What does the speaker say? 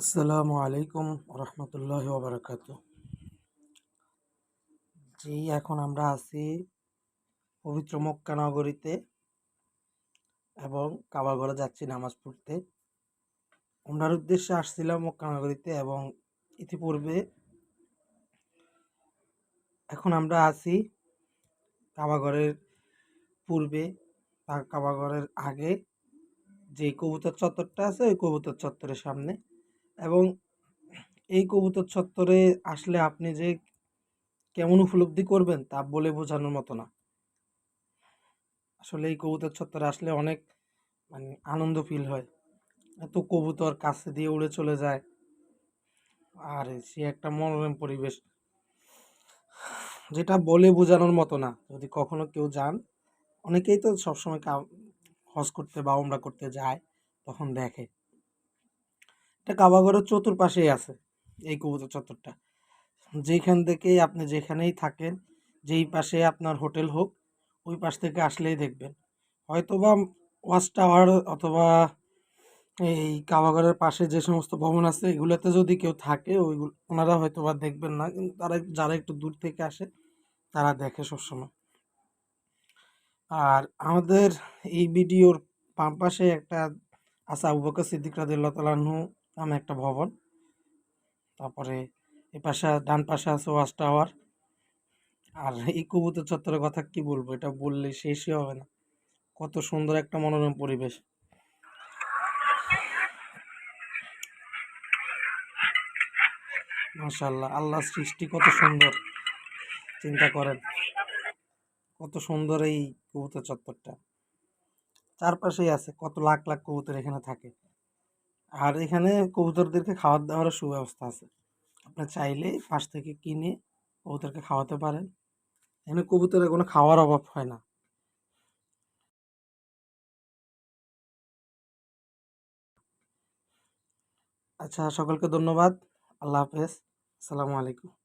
আসসালামু আলাইকুম রহমতুল্লাহ ওবরাকাত জি, এখন আমরা আছি পবিত্র মক্কা নগরীতে এবং কাবাগরে যাচ্ছি নামাজ পড়তে। ওনার উদ্দেশ্যে আসছিলাম মক্কা নগরীতে এবং ইতিপূর্বে এখন আমরা আছি কাবাগরের পূর্বে বা কাবাগরের আগে যে কবুতর চত্বরটা আছে ওই কবুতর চত্বরের সামনে। এবং এই কবুতর চত্বরে আসলে আপনি যে কেমন উপলব্ধি করবেন তা বলে বোঝানোর মতো না। আসলে এই কবুতর চত্বরে আসলে অনেক মানে আনন্দ ফিল হয়। এত কবুতর কাছে দিয়ে উড়ে চলে যায়। আর, সে একটা মনোরম পরিবেশ। যেটা বলে বোঝানোর মতো না। যদি কখনো কেউ যান, অনেকেই তো সবসময় হজ করতে বা উমরা করতে যায়, তখন দেখে। এটা কাবাগরের চতুর্পাশেই আছে, এই কবুতর চত্বরটা। যেখান থেকেই আপনি যেখানেই থাকেন, যেই পাশে আপনার হোটেল হোক, ওই পাশ থেকে আসলেই দেখবেন। হয়তোবা ওয়াচ টাওয়ার অথবা এই কাবাগরের পাশে যে সমস্ত ভবন আছে, এগুলোতে যদি কেউ থাকে, ওইগুলো, ওনারা হয়তো বা দেখবেন না, কিন্তু তারা যারা একটু দূর থেকে আসে, তারা দেখে সবসময়। আর আমাদের এই ভিডিওর বাম পাশে একটা আছে আবু বকর সিদ্দিক রাদিল্লাহ তালাহু নামে একটা ভবন। তারপরে এই পাশে, ডান পাশে আছে ওয়াশ টাওয়ার। আর এই কবুতর চত্বরের কথা কি বলব? এটা বললে শেষই হবে না। কত সুন্দর একটা মনোরম পরিবেশ। মাশাল্লাহ আল্লাহ সৃষ্টি কত সুন্দর। চিন্তা করেন। কত সুন্দর এই কবুতর চত্বরটা। চারপাশেই আছে, কত লাখ লাখ কবুতর এখানে থাকে। আর এখানে কবুতরদেরকে খাওয়ার দাওয়ারও সুব্যবস্থা আছে। আপনার চাইলে পাশ থেকে কিনে কবুতরকে খাওয়াতে পারেন। এখানে কবুতরের কোনো খাওয়ার অভাব হয় না। আচ্ছা সকলকে ধন্যবাদ। আল্লাহ হাফেজ। আসসালামু আলাইকুম।